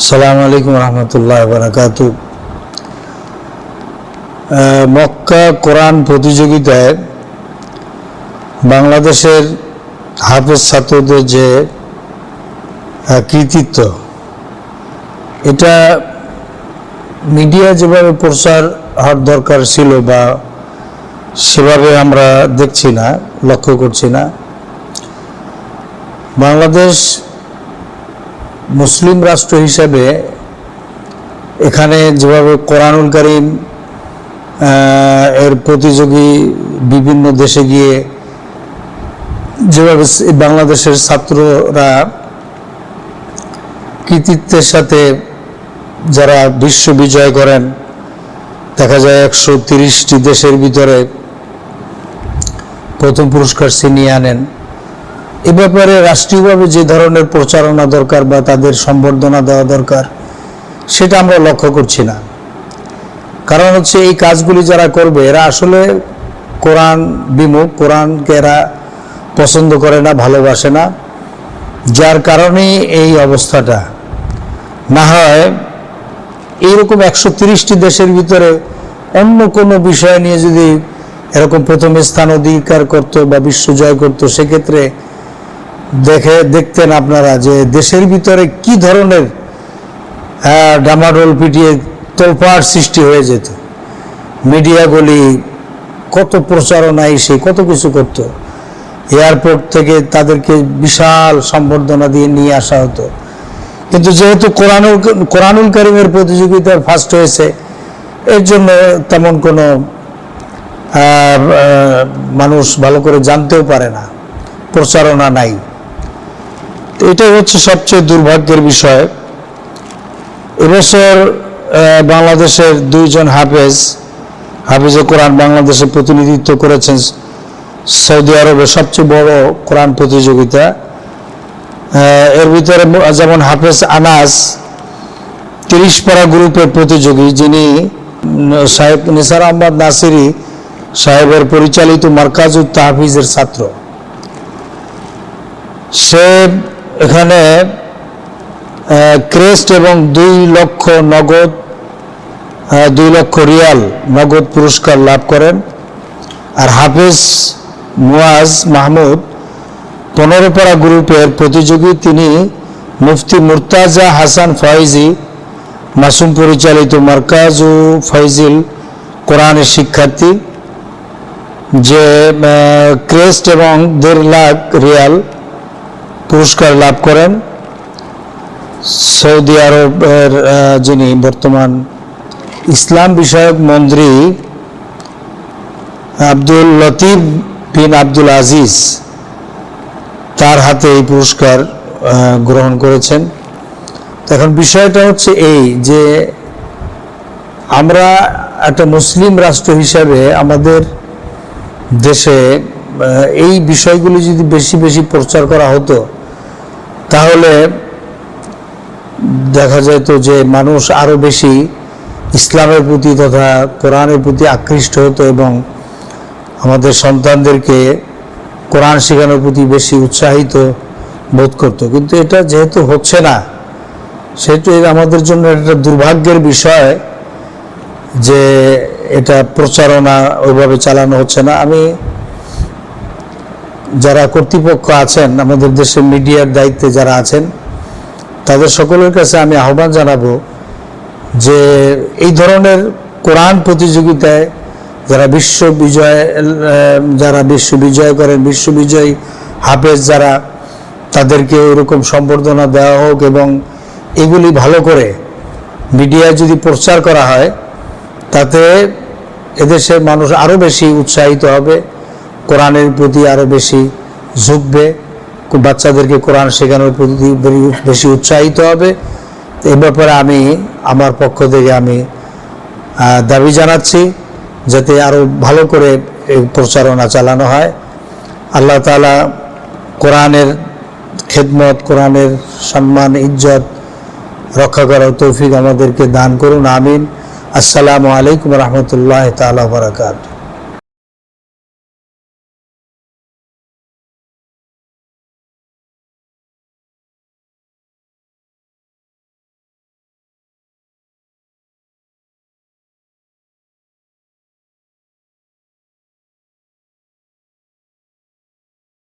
সালাম আলাইকুম রহমতুল্লাহ বারাকাত। মক্কা কোরআন প্রতিযোগিতায় বাংলাদেশের হাফেজ ছাত্রদের যে কৃতিত্ব, এটা মিডিয়া যেভাবে প্রচার হওয়ার দরকার ছিল বা সেভাবে আমরা দেখছি না, লক্ষ্য করছি না। বাংলাদেশ মুসলিম রাষ্ট্র হিসেবে এখানে যেভাবে কোরআনুল করিম এর প্রতিযোগী বিভিন্ন দেশে গিয়ে যেভাবে বাংলাদেশের ছাত্ররা কৃতিত্বের সাথে যারা বিশ্ব বিজয় করেন, দেখা যায় একশো তিরিশটি দেশের ভিতরে প্রথম পুরস্কার ছিনিয়ে আনেন। এ ব্যাপারে রাষ্ট্রীয়ভাবে যে ধরনের প্রচারণা দরকার বা তাদের সম্বর্ধনা দেওয়া দরকার, সেটা আমরা লক্ষ্য করছি না। কারণ হচ্ছে এই কাজগুলি যারা করবে, এরা আসলে কোরআন বিমুখ, কোরআনকে এরা পছন্দ করে না, ভালোবাসে না। যার কারণেই এই অবস্থাটা। না হয় এইরকম একশো তিরিশটি দেশের ভিতরে অন্য কোনো বিষয় নিয়ে যদি এরকম প্রথম স্থান অধিকার করতো বা বিশ্ব জয় করতো, সেক্ষেত্রে দেখে দেখতেন আপনারা যে দেশের ভিতরে কি ধরনের আহ, ডামাডোল পিটিয়ে তোলপাড় সৃষ্টি হয়ে যেত। মিডিয়াগুলি কত প্রচারণা এসে কত কিছু করত। এয়ারপোর্ট থেকে তাদেরকে বিশাল সম্বর্ধনা দিয়ে নিয়ে আসা হতো। কিন্তু যেহেতু কোরআনুল কোরআনুল করিমের প্রতিযোগিতায় ফার্স্ট হয়েছে এর জন্য তেমন কোনো মানুষ ভালো করে জানতেও পারে না। প্রচারণা নাই। এটাই হচ্ছে সবচেয়ে দুর্ভাগ্যের বিষয়। এবছর বাংলাদেশের দুইজন হাফেজ, হাফিজে কোরআন বাংলাদেশে প্রতিনিধিত্ব করেছেন সৌদি আরবের সবচেয়ে বড় কোরআন প্রতিযোগিতা। এর ভিতরে যেমন হাফেজ আনাস, তিরিশ পাড়া গ্রুপের প্রতিযোগী, যিনি সাহেব নিসার আহমদ নাসিরি সাহেবের পরিচালিত মার্কাজুত তাহফিজের ছাত্র। সে এখানে ক্রেস্ট এবং দুই লক্ষ নগদ দুই লক্ষ রিয়াল নগদ পুরস্কার লাভ করেন। আর হাফেজ মুয়াজ মাহমুদ পনেরো পাড়া গ্রুপের প্রতিযোগী, তিনি মুফতি মুর্তাজা হাসান ফয়েজি মাসুম পরিচালিত মার্কাজু ফয়জিল কোরআনের শিক্ষার্থী, যে ক্রেস্ট এবং দেড় লাখ রিয়াল পুরস্কার লাভ করেন। সৌদি আরবের যিনি বর্তমান ইসলাম বিষয়ক মন্ত্রী, আব্দুল লতিফ বিন আব্দুল আজিজ তার হাতে এই পুরস্কার গ্রহণ করেছেন। এখন বিষয়টা হচ্ছে এই যে আমরা একটা মুসলিম রাষ্ট্র হিসাবে আমাদের দেশে এই বিষয়গুলি যদি বেশি বেশি প্রচার করা হতো তাহলে দেখা যেত যে মানুষ আরও বেশি ইসলামের প্রতি তথা কোরআনের প্রতি আকৃষ্ট হতো এবং আমাদের সন্তানদেরকে কোরআন শেখানোর প্রতি বেশি উৎসাহিত বোধ করতো। কিন্তু এটা যেহেতু হচ্ছে না, সেহেতু আমাদের জন্য একটা দুর্ভাগ্যের বিষয় যে এটা প্রচারণা ওইভাবে চালানো হচ্ছে না। আমি যারা কর্তৃপক্ষ আছেন, আমাদের দেশের মিডিয়ার দায়িত্বে যারা আছেন, তাদের সকলের কাছে আমি আহ্বান জানাব যে এই ধরনের কোরআন প্রতিযোগিতায় যারা বিশ্ব বিজয়, যারা বিশ্ব বিজয় করেন, বিশ্ব বিজয়ী হাফেজ যারা, তাদেরকে ওরকম সম্বর্ধনা দেওয়া হোক এবং এগুলি ভালো করে মিডিয়ায় যদি প্রচার করা হয়, তাতে এদেশের মানুষ আরও বেশি উৎসাহিত হবে। কোরআনের প্রতি আরও বেশি ঝুঁকবে, বাচ্চাদেরকে কোরআন শেখানোর প্রতি বেশি উৎসাহিত হবে। এ ব্যাপারে আমি, আমার পক্ষ থেকে আমি দাবি জানাচ্ছি যাতে আরও ভালো করে প্রচারণা চালানো হয়। আল্লাহ তাআলা কোরআনের খেদমত, কোরআনের সম্মান, ইজ্জত রক্ষা করার তৌফিক আমাদেরকে দান করুন, আমিন। আসসালামু আলাইকুম রহমতুল্লাহ তালা বারাকাত